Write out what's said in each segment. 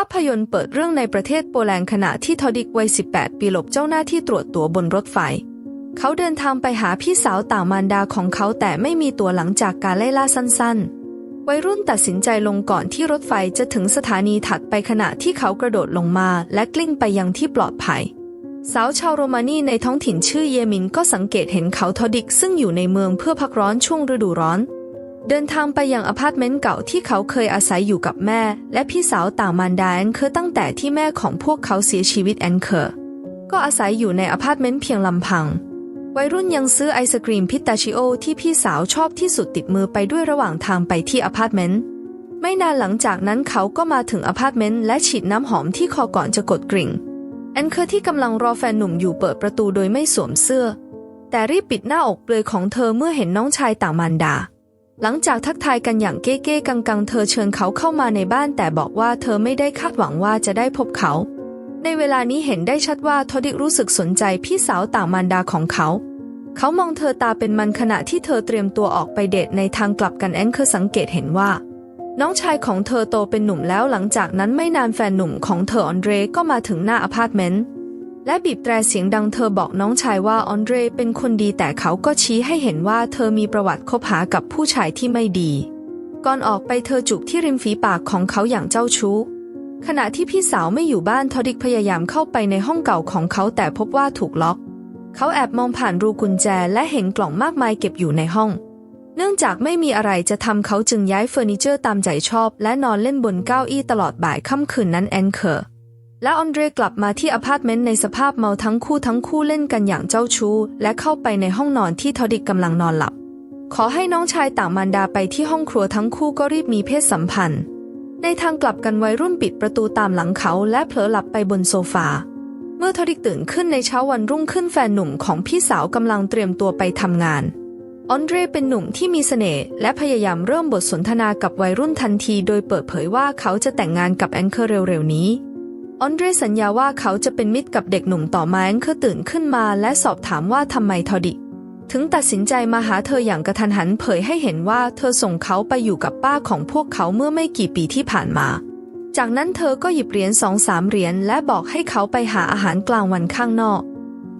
าพยนตร์เปิดเรื่องในประเทศโปแลนด์ขณะที่ทอดิกวัย 18 ปีหลบเจ้าหน้าที่ตรวจตั๋วบนรถไฟ เขาเดินทางไปหาพี่สาวต่างมารดาของเขาแต่ไม่มีตั๋วหลังจากการไล่ล่าสั้นๆ วัยรุ่นตัดสินใจลงก่อนที่รถไฟจะถึงสถานีถัดไปขณะที่เขากระโดดลงมาและกลิ้งไปยังที่ปลอดภัย สาวชาวโรมานีในท้องถิ่นชื่อเยมินก็สังเกตเห็นเขาทอดิกซึ่งอยู่ในเมืองเพื่อพักร้อนช่วงฤดูร้อน เดินทางไปยังอพาร์ตเมนต์เก่าที่เขาเคยอาศัยอยู่กับแม่ และพี่สาวต่างมารดาแอนเคอร์ตั้งแต่ที่แม่ของพวกเขาเสียชีวิตแอนเคอร์ก็อาศัยอยู่ในอพาร์ตเมนต์เพียงลำพัง วัยรุ่นยังซื้อไอศกรีมพิตาชิโอที่พี่สาวชอบที่สุดติดมือไปด้วยระหว่างทางไปที่อพาร์ตเมนต์ไม่นานหลังจากนั้นเขาก็มาถึงอพาร์ตเมนต์และฉีดน้ำหอมที่คอก่อนจะกดกริ่งแอนเคอร์ที่กำลังรอแฟนหนุ่มอยู่เปิดประตูโดยไม่สวมเสื้อ แต่รีบปิดหน้าอกเปลือยของเธอเมื่อเห็นน้องชายต่างมารดา หลังจากทักทายกันอย่างเก้ๆกังๆเธอเชิญเขาเข้ามาในบ้าน แต่บอกว่าเธอไม่ได้คาดหวังว่าจะได้พบเขา ในเวลานี้เห็นได้ชัดว่าทอดิกรู้สึกสนใจพี่สาวต่างมารดาของเขา เขามองเธอตาเป็นมันขณะที่เธอเตรียมตัวออกไปเดทในทางกลับกันแอนเคอร์สังเกตเห็นว่า น้องชายของเธอโตเป็นหนุ่มแล้วหลังจากนั้นไม่นานแฟนหนุ่มของเธอออนเดรก็มาถึงหน้าอพาร์ตเมนต์ และบีบแตรเสียงดังเธอบอกน้องชายว่าออนเดรเป็นคนดีแต่เขาก็ชี้ให้เห็นว่าเธอมีประวัติคบหากับผู้ชายที่ไม่ดี ก่อนออกไปเธอจูบที่ริมฝีปากของเขาอย่างเจ้าชู้ ขณะที่พี่สาวไม่อยู่บ้านทอดิกพยายามเข้าไปในห้องเก่าของเขาแต่พบว่าถูกล็อก เขาแอบมองผ่านรูกุญแจและเห็นกล่องมากมายเก็บอยู่ในห้อง เนื่องจากไม่มีอะไรจะทำเขาจึงย้ายเฟอร์นิเจอร์ตามใจชอบ และนอนเล่นบนเก้าอี้ตลอดบ่ายค่ำคืนนั้นแอนเคอร์ และออนเดรกลับมาที่อพาร์ตเมนต์ในสภาพเมาทั้งคู่ทั้งคู่เล่นกันอย่างเจ้าชู้ และเข้าไปในห้องนอนที่ทอดิกกำลังนอนหลับ ขอให้น้องชายต่างมารดาไปที่ห้องครัวทั้งคู่ก็รีบมีเพศสัมพันธ์ ในทางกลับกันวัยรุ่นปิดประตูตามหลังเขาและเผลอหลับไปบนโซฟา เมื่อทอดิกตื่นขึ้นในเช้าวันรุ่งขึ้นแฟนหนุ่มของพี่สาวกำลังเตรียมตัวไปทำงานออนเดรเป็นหนุ่มที่มีเสน่ห์และพยายามเริ่มบทสนทนากับวัยรุ่นทันที โดยเปิดเผยว่าเขาจะแต่งงานกับแอนเคอร์เร็วๆนี้ ออนเดรสัญญาว่าเขาจะเป็นมิตรกับเด็กหนุ่มต่อมาแอเคอตื่นขึ้นมาและสอบถามว่าทำไมทอดิ ถึงตัดสินใจมาหาเธออย่างกระทันหันเผยให้เห็นว่าเธอส่งเขาไปอยู่กับป้าของพวกเขาเมื่อไม่กี่ปีที่ผ่านมา จากนั้นเธอก็หยิบเหรียญสองสามเหรียญและบอกให้เขาไปหาอาหารกลางวันข้างนอก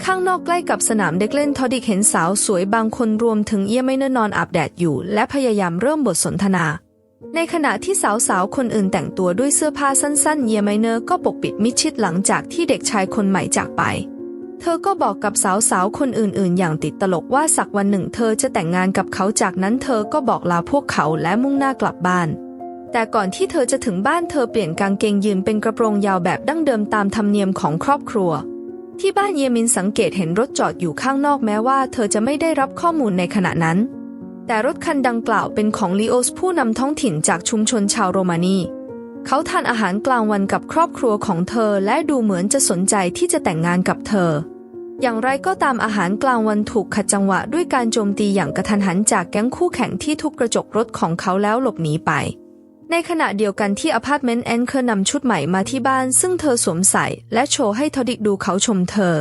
ข้างนอกใกล้กับสนามเด็กเล่นทอดิกเห็นสาวสวยบางคนรวมถึงเอี้ยไม่เนนอนอาบแดดอยู่ และพยายามเริ่มบทสนทนา ในขณะที่สาวๆ คนอื่นแต่งตัวด้วยเสื้อผ้าสั้นๆ เยไมเนอร์ก็ปกปิดมิดชิดหลังจากที่เด็กชายคนใหม่จากไป เธอก็บอกกับสาวๆ คนอื่นๆ อย่างติดตลกว่าสักวันหนึ่งเธอจะแต่งงานกับเขาจากนั้นเธอก็บอกลาพวกเขาและมุ่งหน้ากลับบ้าน แต่ก่อนที่เธอจะถึงบ้านเธอเปลี่ยนกางเกงยีนเป็นกระโปรงยาวแบบดั้งเดิมตามธรรมเนียมของครอบครัว ที่บ้านเยมินสังเกตเห็นรถจอดอยู่ข้างนอกแม้ว่า เธอจะไม่ได้รับข้อมูลในขณะนั้น แต่รถคันดังกล่าวเป็นของลีโอสผู้นำท้องถิ่นจากชุมชนชาวโรมานีเขาทานอาหารกลางวันกับครอบครัวของเธอและดูเหมือนจะสนใจที่จะแต่งงานกับเธอ อย่างไรก็ตามอาหารกลางวันถูกขัดจังหวะด้วยการโจมตีอย่างกระทันหันจากแก๊งคู่แข่งที่ทุบกระจกรถของเขาแล้วหลบหนีไป ในขณะเดียวกันที่อพาร์ตเมนต์แอนเคอร์นำชุดใหม่มาที่บ้าน ซึ่งเธอสวมใส่ และโชว์ให้ทอดิกดูเขาชมเธอ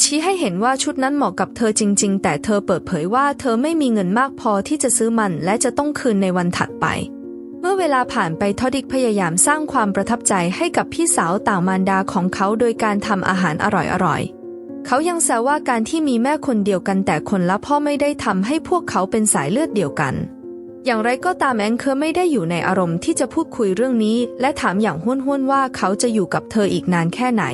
ชี้ให้เห็นว่าชุดนั้นเหมาะกับเธอจริง ๆ แต่เธอเปิดเผยว่าเธอไม่มีเงินมากพอที่จะซื้อมันและจะต้องคืนในวันถัดไป เมื่อเวลาผ่านไปทอดิกพยายามสร้างความประทับใจให้กับพี่สาวต่างมารดาของเขาโดยการทำอาหารอร่อยๆเขายังแซวว่าการที่มีแม่คนเดียวกันแต่คนละพ่อไม่ได้ทำให้พวกเขาเป็นสายเลือดเดียวกัน อย่างไรก็ตามแองเคอร์ไม่ได้อยู่ในอารมณ์ที่จะพูดคุยเรื่องนี้ และถามอย่างห้วนๆว่าเขาจะอยู่กับเธออีกนานแค่ไหน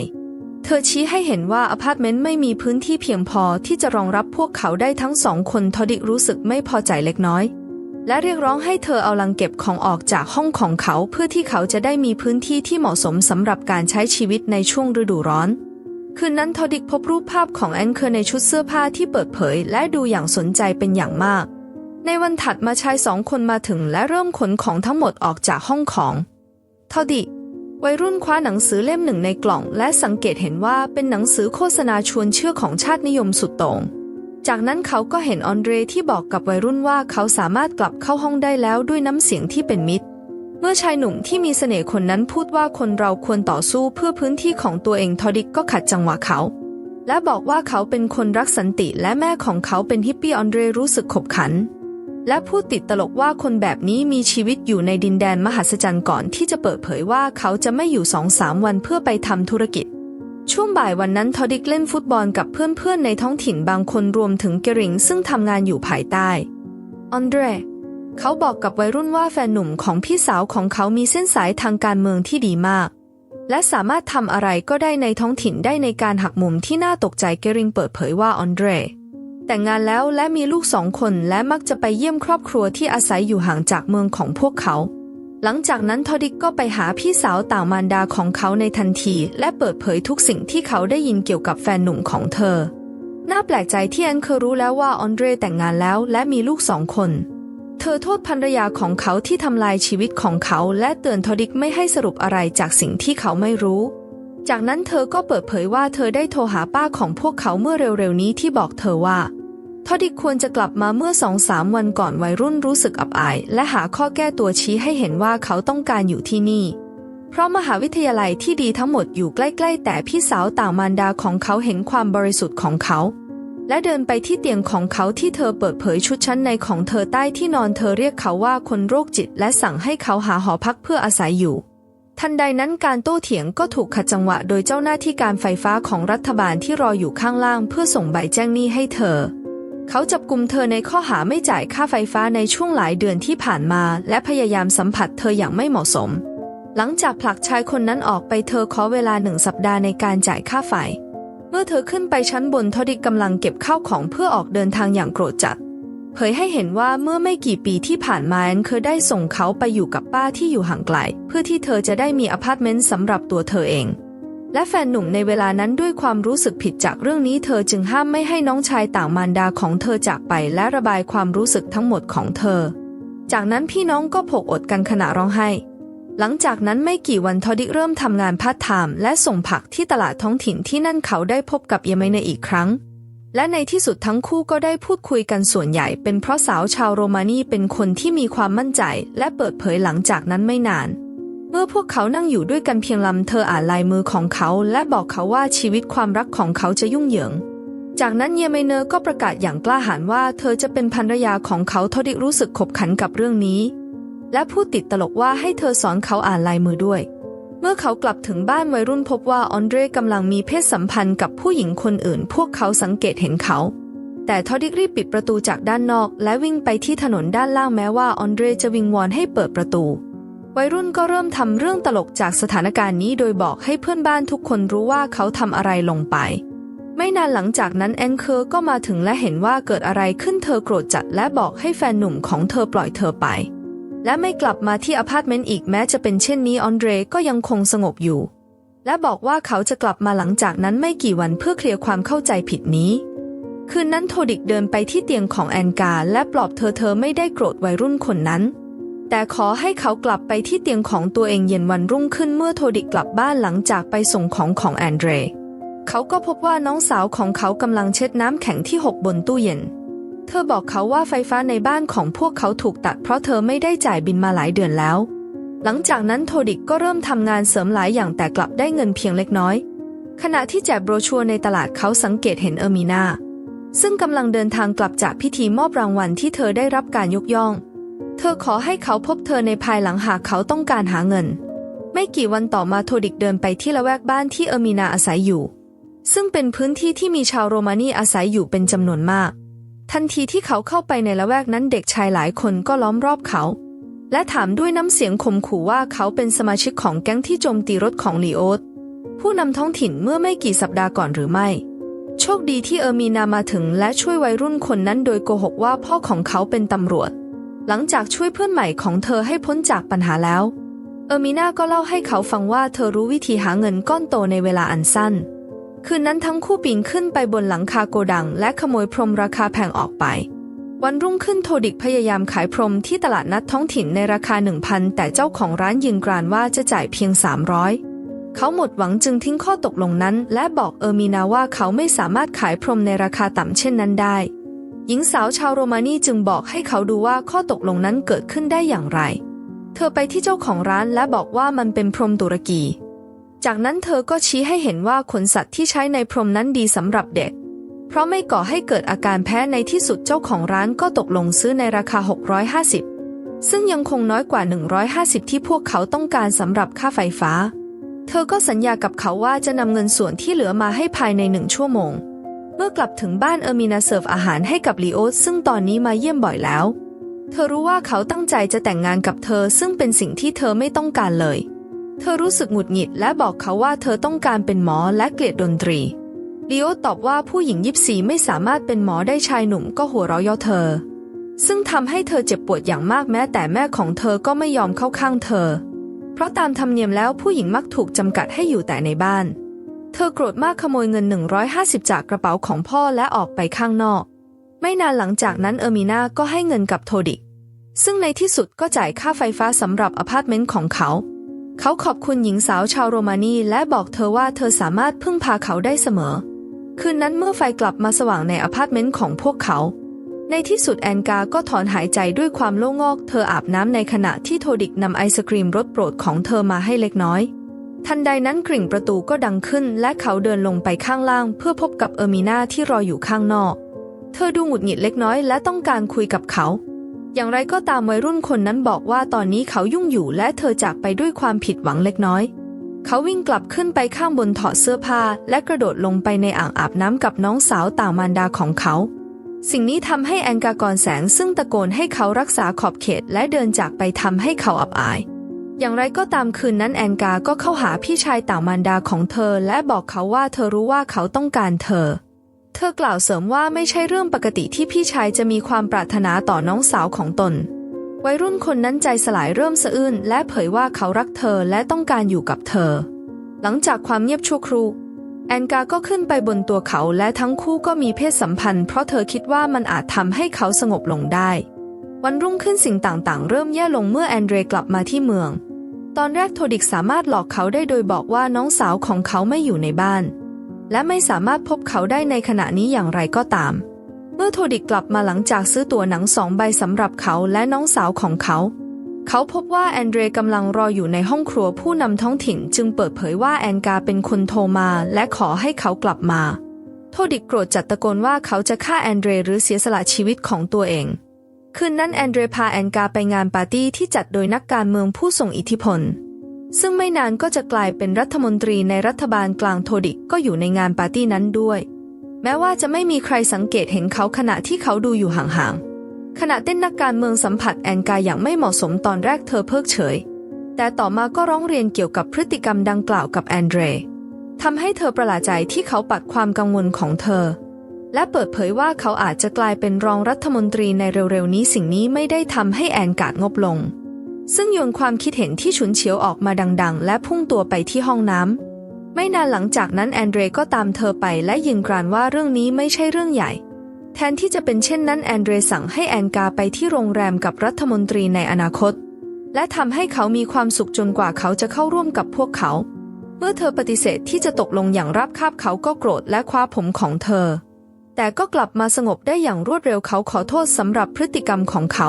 เธอชี้ให้เห็นว่าอพาร์ตเมนต์ไม่มีพื้นที่เพียงพอที่จะรองรับพวกเขาได้ทั้งสองคนทอดิกรู้สึกไม่พอใจเล็กน้อย และเรียกร้องให้เธอเอาลังเก็บของออกจากห้องของเขาเพื่อที่เขาจะได้มีพื้นที่ที่เหมาะสมสำหรับการใช้ชีวิตในช่วงฤดูร้อน คืนนั้นทอดิกพบรูปภาพของแอนเคอร์ในชุดเสื้อผ้าที่เปิดเผย และดูอย่างสนใจเป็นอย่างมาก ในวันถัดมาชายสองคนมาถึงและเริ่มขนของทั้งหมดออกจากห้องของทอดิก วัยรุ่นคว้าหนังสือเล่มหนึ่งในกล่อง และสังเกตเห็นว่าเป็นหนังสือโฆษณาชวนเชื่อของชาตินิยมสุดโต่งจากนั้นเขาก็เห็นออนเดรที่บอกกับวัยรุ่นว่าเขาสามารถกลับเข้าห้องได้แล้วด้วยน้ำเสียงที่เป็นมิตร เมื่อชายหนุ่มที่มีเสน่ห์คนนั้นพูดว่าคนเราควรต่อสู้เพื่อพื้นที่ของตัวเองทอดิกก็ขัดจังหวะเขา และบอกว่าเขาเป็นคนรักสันติและแม่ของเขาเป็นฮิปปี้ออนเดรรู้สึกขบขัน และพูดติดตลกว่าคนแบบนี้มีชีวิตอยู่ในดินแดนมหัศจรรย์ก่อนที่จะเปิดเผยว่าเขาจะไม่อยู่สองสามวันเพื่อไปทำธุรกิจ ช่วงบ่ายวันนั้นทอดิกเล่นฟุตบอลกับเพื่อนๆในท้องถิ่นบางคนรวมถึงเกริงซึ่งทำงานอยู่ภายใต้อันเดรเขาบอกกับวัยรุ่นว่าแฟนหนุ่มของพี่สาวของเขามีเส้นสายทางการเมืองที่ดีมาก และสามารถทำอะไรก็ได้ในท้องถิ่นได้ในการหักมุมที่น่าตกใจเกริงเปิดเผยว่าอันเดร แต่งงานแล้วและมีลูกสองคนและมักจะไปเยี่ยมครอบครัวที่อาศัยอยู่ห่างจากเมืองของพวกเขา หลังจากนั้นทอดิกก็ไปหาพี่สาวต่างมารดาของเขาในทันที และเปิดเผยทุกสิ่งที่เขาได้ยินเกี่ยวกับแฟนหนุ่มของเธอ น่าแปลกใจที่แอนเคอรู้แล้วว่าออนเดรแต่งงานแล้วและมีลูกสองคน เธอโทษภรรยาของเขาที่ทำลายชีวิตของเขาและเตือนทอดิกไม่ให้สรุปอะไรจากสิ่งที่เขาไม่รู้จากนั้นเธอก็เปิดเผยว่าเธอได้โทรหาป้าของพวกเขาเมื่อเร็วๆนี้ที่บอกเธอว่า ทอดิกควรจะกลับมาเมื่อสองสามวันก่อนวัยรุ่นรู้สึกอับอาย และหาข้อแก้ตัวชี้ให้เห็นว่าเขาต้องการอยู่ที่นี่ เพราะมหาวิทยาลัยที่ดีทั้งหมดอยู่ใกล้ ๆ แต่พี่สาวต่างมารดาของเขาเห็นความบริสุทธิ์ของเขา และเดินไปที่เตียงของเขาที่เธอเปิดเผยชุดชั้นในของเธอใต้ที่นอนเธอเรียกเขาว่าคนโรคจิต และสั่งให้เขาหาหอพักเพื่ออาศัยอยู่ทันใดนั้นการโต้เถียงก็ถูกขัดจังหวะโดยเจ้าหน้าที่การไฟฟ้าของรัฐบาลที่รออยู่ข้างล่างเพื่อส่งใบแจ้งหนี้ให้เธอ เขาจับกลุ่มเธอในข้อหาไม่จ่ายค่าไฟฟ้าในช่วงหลายเดือนที่ผ่านมา และพยายามสัมผัสเธออย่างไม่เหมาะสม หลังจากผลักชายคนนั้นออกไปเธอขอเวลาหนึ่งสัปดาห์ในการจ่ายค่าไฟ เมื่อเธอขึ้นไปชั้นบนทอดิกกำลังเก็บข้าวของเพื่อออกเดินทางอย่างโกรธจัดเผยให้เห็นว่าเมื่อไม่กี่ปีที่ผ่านมาแอนเคยได้ส่งเขาไปอยู่กับป้าที่อยู่ห่างไกล เพื่อที่เธอจะได้มีอพาร์ตเมนต์สำหรับตัวเธอเอง และแฟนหนุ่มในเวลานั้นด้วยความรู้สึกผิดจากเรื่องนี้เธอจึงห้ามไม่ให้น้องชายต่างมารดาของเธอจากไปและระบายความรู้สึกทั้งหมดของเธอ จากนั้นพี่น้องก็ผกอดกันขณะร้องไห้ หลังจากนั้นไม่กี่วันทอดิเริ่มทำงานพาร์ทไทม์และส่งผักที่ตลาดท้องถิ่นที่นั่นเขาได้พบกับเยเมนอีกครั้ง และในที่สุดทั้งคู่ก็ได้พูดคุยกันส่วนใหญ่ เป็นเพราะสาวชาวโรมานีเป็นคนที่มีความมั่นใจ และเปิดเผยหลังจากนั้นไม่นาน เมื่อพวกเขานั่งอยู่ด้วยกันเพียงลำเธออ่านลายมือของเขา และบอกเขาว่าชีวิตความรักของเขาจะยุ่งเหยิง จากนั้นเยเมเนอร์ก็ประกาศอย่างกล้าหาญว่าเธอจะเป็นภรรยาของเขาทอดิกรู้สึกขบขันกับเรื่องนี้ และพูดติดตลกว่าให้เธอสอนเขาอ่านลายมือด้วย เมื่อเขากลับถึงบ้านวัยรุ่นพบว่าออนเดรกำลังมีเพศสัมพันธ์กับผู้หญิงคนอื่น พวกเขาสังเกตเห็นเขาแต่ทอดิกรีบปิดประตูจากด้านนอก และวิ่งไปที่ถนนด้านล่างแม้ว่าออนเดรจะวิงวอนให้เปิดประตู วัยรุ่นก็เริ่มทำเรื่องตลกจากสถานการณ์นี้โดยบอกให้เพื่อนบ้านทุกคนรู้ว่าเขาทำอะไรลงไป ไม่นานหลังจากนั้นแองเคอร์ก็มาถึงและเห็นว่าเกิดอะไรขึ้นเธอโกรธจัดและบอกให้แฟนหนุ่มของเธอปล่อยเธอไป และไม่กลับมาที่อพาร์ตเมนต์อีกแม้จะเป็นเช่นนี้ออนเดรก็ยังคงสงบอยู่ และบอกว่าเขาจะกลับมาหลังจากนั้นไม่กี่วันเพื่อเคลียร์ความเข้าใจผิดนี้คืนนั้นโทดิกเดินไปที่เตียงของแอนกาและปลอบเธอเธอไม่ได้โกรธวัยรุ่นคนนั้น แต่ขอให้เขากลับไปที่เตียงของตัวเองเย็นวันรุ่งขึ้นเมื่อโทดิกกลับบ้านหลังจากไปส่งของของแอนเดร เขาก็พบว่าน้องสาวของเขากำลังเช็ดน้ำแข็งที่หกบนตู้เย็น เธอบอกเขาว่าไฟฟ้าในบ้านของพวกเขาถูกตัดเพราะเธอไม่ได้จ่ายบินมาหลายเดือนแล้ว หลังจากนั้นโทดิกก็เริ่มทำงานเสริมหลายอย่างแต่กลับได้เงินเพียงเล็กน้อย ขณะที่แจกโบรชัวในตลาดเขาสังเกตเห็นเออร์มีนาซึ่งกำลังเดินทางกลับจากพิธีมอบรางวัลที่เธอได้รับการยกย่อง เธอขอให้เขาพบเธอในภายหลังหากเขาต้องการหาเงิน ไม่กี่วันต่อมาโทดิกเดินไปที่ละแวกบ้านที่เออร์มีนาอาศัยอยู่ ซึ่งเป็นพื้นที่ที่มีชาวโรมานีอาศัยอยู่เป็นจำนวนมาก ทันทีที่เขาเข้าไปในละแวกนั้นเด็กชายหลายคนก็ล้อมรอบเขา และถามด้วยน้ำเสียงข่มขู่ว่าเขาเป็นสมาชิกของแก๊งที่โจมตีรถของลีโอสผู้นำท้องถิ่นเมื่อไม่กี่สัปดาห์ก่อนหรือไม่ โชคดีที่เออร์มีนามาถึงและช่วยวัยรุ่นคนนั้นโดยโกหกว่าพ่อของเขาเป็นตำรวจ หลังจากช่วยเพื่อนใหม่ของเธอให้พ้นจากปัญหาแล้ว เออร์มีนาก็เล่าให้เขาฟังว่าเธอรู้วิธีหาเงินก้อนโตในเวลาอันสั้น คืนนั้นทั้งคู่ปีนขึ้นไปบนหลังคาโกดัง และขโมยพรมราคาแพงออกไป วันรุ่งขึ้นโทดิกพยายามขายพรมที่ตลาดนัดท้องถิ่นในราคา 1,000 แต่เจ้าของร้านยืนกรานว่าจะจ่ายเพียง 300เขาหมดหวังจึงทิ้งข้อตกลงนั้น และบอกเออร์มีนาว่าเขาไม่สามารถขายพรมในราคาต่ำเช่นนั้นได้ หญิงสาวชาวโรมานีจึงบอกให้เขาดูว่าข้อตกลงนั้นเกิดขึ้นได้อย่างไร เธอไปที่เจ้าของร้านและบอกว่ามันเป็นพรมตุรกี จากนั้นเธอก็ชี้ให้เห็นว่าขนสัตว์ที่ใช้ในพรมนั้นดีสำหรับเด็ก เพราะไม่ก่อให้เกิดอาการแพ้ในที่สุดเจ้าของร้านก็ตกลงซื้อในราคา 650 ซึ่งยังคงน้อยกว่า 150 ที่พวกเขาต้องการสำหรับค่าไฟฟ้า เธอก็สัญญากับเขาว่าจะนำเงินส่วนที่เหลือมาให้ภายในหนึ่งชั่วโมง เมื่อกลับถึงบ้านเออร์มินาเสิร์ฟอาหารให้กับลีโอสซึ่งตอนนี้มาเยี่ยมบ่อยแล้ว เธอรู้ว่าเขาตั้งใจจะแต่งงานกับเธอซึ่งเป็นสิ่งที่เธอไม่ต้องการเลย เธอรู้สึกหงุดหงิดและบอกเขาว่าเธอต้องการเป็นหมอและเกลียดดนตรีลีโอตอบว่าผู้หญิงยิบสีไม่สามารถเป็นหมอได้ชายหนุ่มก็หัวเราะเย่อเธอ ซึ่งทำให้เธอเจ็บปวดอย่างมากแม้แต่แม่ของเธอก็ไม่ยอมเข้าข้างเธอ เพราะตามธรรมเนียมแล้วผู้หญิงมักถูกจำกัดให้อยู่แต่ในบ้าน เธอโกรธมากขโมยเงิน 150 จากกระเป๋าของพ่อและออกไปข้างนอก ไม่นานหลังจากนั้นเออร์มินาก็ให้เงินกับโทดิก ซึ่งในที่สุดก็จ่ายค่าไฟฟ้าสำหรับอพาร์ตเมนต์ของเขา เขาขอบคุณหญิงสาวชาวโรมานีและบอกเธอว่าเธอสามารถพึ่งพาเขาได้เสมอ คืนนั้นเมื่อไฟกลับมาสว่างในอพาร์ตเมนต์ของพวกเขา ในที่สุดแอนกาก็ถอนหายใจด้วยความโล่งอก เธออาบน้ำในขณะที่โทดิกนำไอศครีมรสโปรดของเธอมาให้เล็กน้อย ทันใดนั้นกริ่งประตูก็ดังขึ้น และเขาเดินลงไปข้างล่าง เพื่อพบกับเออร์มินาที่รออยู่ข้างนอก เธอดูหงุดหงิดเล็กน้อยและต้องการคุยกับเขา อย่างไรก็ตามวัยรุ่นคนนั้นบอกว่าตอนนี้เขายุ่งอยู่และเธอจากไปด้วยความผิดหวังเล็กน้อย เขาวิ่งกลับขึ้นไปข้างบนถอดเสื้อผ้า และกระโดดลงไปในอ่างอาบน้ำกับน้องสาวต่างมารดาของเขา สิ่งนี้ทำให้แองกากรแสงซึ่งตะโกนให้เขารักษาขอบเขตและเดินจากไปทำให้เขาอับอาย อย่างไรก็ตามคืนนั้นแองกาก็เข้าหาพี่ชายต่างมารดาของเธอ และบอกเขาว่าเธอรู้ว่าเขาต้องการเธอ เธอกล่าวเสริมว่าไม่ใช่เรื่องปกติที่พี่ชายจะมีความปรารถนาต่อน้องสาวของตน วัยรุ่นคนนั้นใจสลายเริ่มสะอื้นและเผยว่าเขารักเธอและต้องการอยู่กับเธอ หลังจากความเงียบชั่วครู่แอนกาก็ขึ้นไปบนตัวเขาและทั้งคู่ก็มีเพศสัมพันธ์ เพราะเธอคิดว่ามันอาจทำให้เขาสงบลงได้ วันรุ่งขึ้นสิ่งต่างๆ เริ่มแย่ลงเมื่อแอนเดรกลับมาที่เมือง ตอนแรกโทดิกสามารถหลอกเขาได้โดยบอกว่าน้องสาวของเขาไม่อยู่ในบ้าน และไม่สามารถพบเขาได้ในขณะนี้อย่างไรก็ตาม เมื่อโทดิกกลับมาหลังจากซื้อตั๋วหนังสองใบสำหรับเขาและน้องสาวของเขา เขาพบว่าแอนเดรกำลังรออยู่ในห้องครัวผู้นำท้องถิ่นจึงเปิดเผยว่าแอนกาเป็นคนโทรมาและขอให้เขากลับมา โทดิกโกรธจัดตะโกนว่าเขาจะฆ่าแอนเดรหรือเสียสละชีวิตของตัวเอง คืนนั้นแอนเดรพาแอนกาไปงานปาร์ตี้ที่จัดโดยนักการเมืองผู้ทรงอิทธิพล ซึ่งไม่นานก็จะกลายเป็นรัฐมนตรีในรัฐบาลกลางโทดิกก็อยู่ในงานปาร์ตี้นั้นด้วย แม้ว่าจะไม่มีใครสังเกตเห็นเขาขณะที่เขาดูอยู่ห่างๆขณะเต้นนักการเมืองสัมผัสแอนกาอย่างไม่เหมาะสมตอนแรกเธอเพิกเฉย แต่ต่อมาก็ร้องเรียนเกี่ยวกับพฤติกรรมดังกล่าวกับแอนเดรทำให้เธอประหลาดใจที่เขาปัดความกังวลของเธอ และเปิดเผยว่าเขาอาจจะกลายเป็นรองรัฐมนตรีในเร็วๆนี้สิ่งนี้ไม่ได้ทำให้แอนกาดงบลง ซึ่งโยนความคิดเห็นที่ฉุนเฉียวออกมาดังๆ และพุ่งตัวไปที่ห้องน้ำไม่นานหลังจากนั้นแอนเดรก็ตามเธอไปและยืนกรานว่าเรื่องนี้ไม่ใช่เรื่องใหญ่ แทนที่จะเป็นเช่นนั้นแอนเดรสั่งให้แอนกาไปที่โรงแรมกับรัฐมนตรีในอนาคต และทำให้เขามีความสุขจนกว่าเขาจะเข้าร่วมกับพวกเขา เมื่อเธอปฏิเสธที่จะตกลงอย่างราบคาบเขาก็โกรธและคว้าผมของเธอ แต่ก็กลับมาสงบได้อย่างรวดเร็วเขาขอโทษสำหรับพฤติกรรมของเขา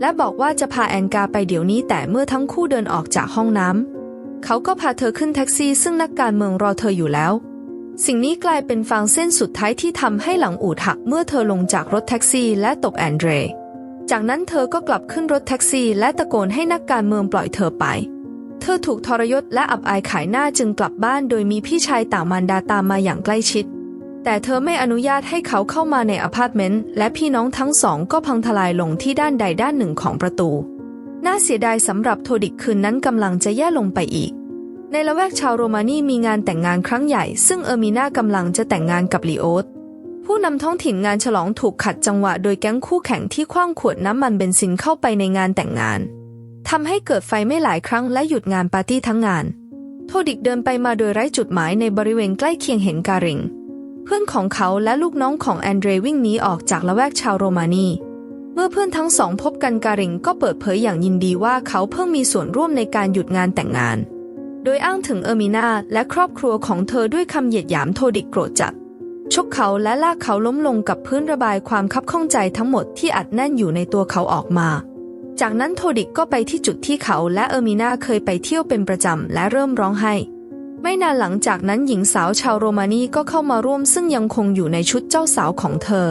และบอกว่าจะพาแอนกาไปเดี๋ยวนี้แต่เมื่อทั้งคู่เดินออกจากห้องน้ำเขาก็พาเธอขึ้นแท็กซี่ ซึ่งนักการเมืองรอเธออยู่แล้ว สิ่งนี้กลายเป็นฟางเส้นสุดท้ายที่ทำให้หลังอูดหักเมื่อเธอลงจากรถแท็กซี่และตบแอนเดรจากนั้นเธอก็กลับขึ้นรถแท็กซี่ และตะโกนให้นักการเมืองปล่อยเธอไป เธอถูกทรยศและอับอายขายหน้าจึงกลับบ้าน โดยมีพี่ชายต่างมารดาตามมาอย่างใกล้ชิด แต่เธอไม่อนุญาตให้เขาเข้ามาในอพาร์ตเมนต์และพี่น้องทั้งสองก็พังทลายลงที่ด้านใดด้านหนึ่งของประตู น่าเสียดายสำหรับโทดิกคืนนั้นกำลังจะแย่ลงไปอีก ในละแวกชาวโรมานีมีงานแต่งงานครั้งใหญ่ ซึ่งเออร์มีนากำลังจะแต่งงานกับลีโอสผู้นำท้องถิ่นงานฉลองถูกขัดจังหวะโดยแก๊งคู่แข่งที่คว้างขวดน้ำมันเบนซินเข้าไปในงานแต่งงานทำให้เกิดไฟไม้หลายครั้งและหยุดงานปาร์ตี้ทั้งงาน โทดิกเดินไปมาโดยไร้จุดหมายในบริเวณใกล้เคียงเห็นการิง พื่อนของเขาและลูกน้องของแอนเดรวิ่งหนีออกจากละแวกชาวโรมานีเมื่อเพื่อนทั้งสองพบกันการิงก็เปิดเผยอย่างยินดีว่าเขาเพิ่งมีส่วนร่วมในการหยุดงานแต่งงาน โดยอ้างถึงเออร์มินาและครอบครัวของเธอด้วยคำเหยียดหยามโทดิกโกรธจัดชกเขาและลากเขาล้มลงกับพื้นระบายความคับข้องใจทั้งหมดที่อัดแน่นอยู่ในตัวเขาออกมา จากนั้นโทดิกก็ไปที่จุดที่เขาและเออร์มินาเคยไปเที่ยวเป็นประจำและเริ่มร้องไห้ ไม่นานหลังจากนั้นหญิงสาวชาวโรมานีก็เข้ามาร่วมซึ่งยังคงอยู่ในชุดเจ้าสาวของเธอ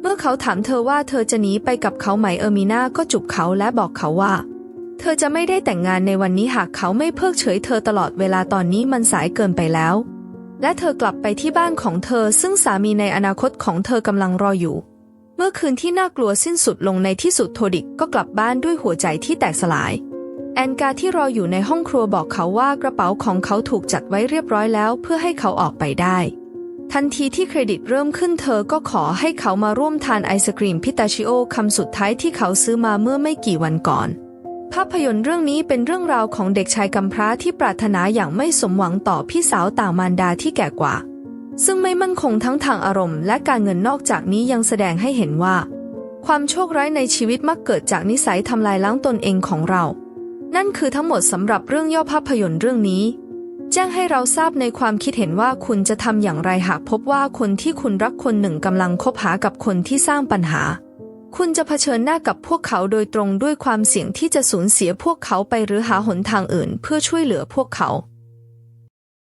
เมื่อเขาถามเธอว่าเธอจะหนีไปกับเขาไหมเออร์มีนาก็จุบเขาและบอกเขาว่า เธอจะไม่ได้แต่งงานในวันนี้หากเขาไม่เพิกเฉยเธอตลอดเวลาตอนนี้มันสายเกินไปแล้ว และเธอกลับไปที่บ้านของเธอซึ่งสามีในอนาคตของเธอกำลังรออยู่ เมื่อคืนที่น่ากลัวสิ้นสุดลงในที่สุดโทดิกก็กลับบ้านด้วยหัวใจที่แตกสลาย แอนการที่รออยู่ในห้องครัวบอกเขาว่ากระเป๋าของเขาถูกจัดไว้เรียบร้อยแล้วเพื่อให้เขาออกไปได้ ทันทีที่เครดิตเริ่มขึ้นเธอก็ขอให้เขามาร่วมทานไอศกรีมพิตาชิโอคำสุดท้ายที่เขาซื้อมาเมื่อไม่กี่วันก่อน ภาพยนตร์เรื่องนี้เป็นเรื่องราวของเด็กชายกำพร้าที่ปรารถนาอย่างไม่สมหวังต่อพี่สาวต่างมารดาที่แก่กว่า ซึ่งไม่มั่นคงทั้งทางอารมณ์และการเงินนอกจากนี้ยังแสดงให้เห็นว่า ความโชคร้ายในชีวิตมักเกิดจากนิสัยทำลายล้างตนเองของเรา นั่นคือทั้งหมดสำหรับเรื่องย่อภาพยนตร์เรื่องนี้ แจ้งให้เราทราบในความคิดเห็นว่าคุณจะทำอย่างไรหากพบว่าคนที่คุณรักคนหนึ่งกำลังคบหากับคนที่สร้างปัญหา คุณจะเผชิญหน้ากับพวกเขาโดยตรงด้วยความเสี่ยงที่จะสูญเสียพวกเขาไปหรือหาหนทางอื่นเพื่อช่วยเหลือพวกเขา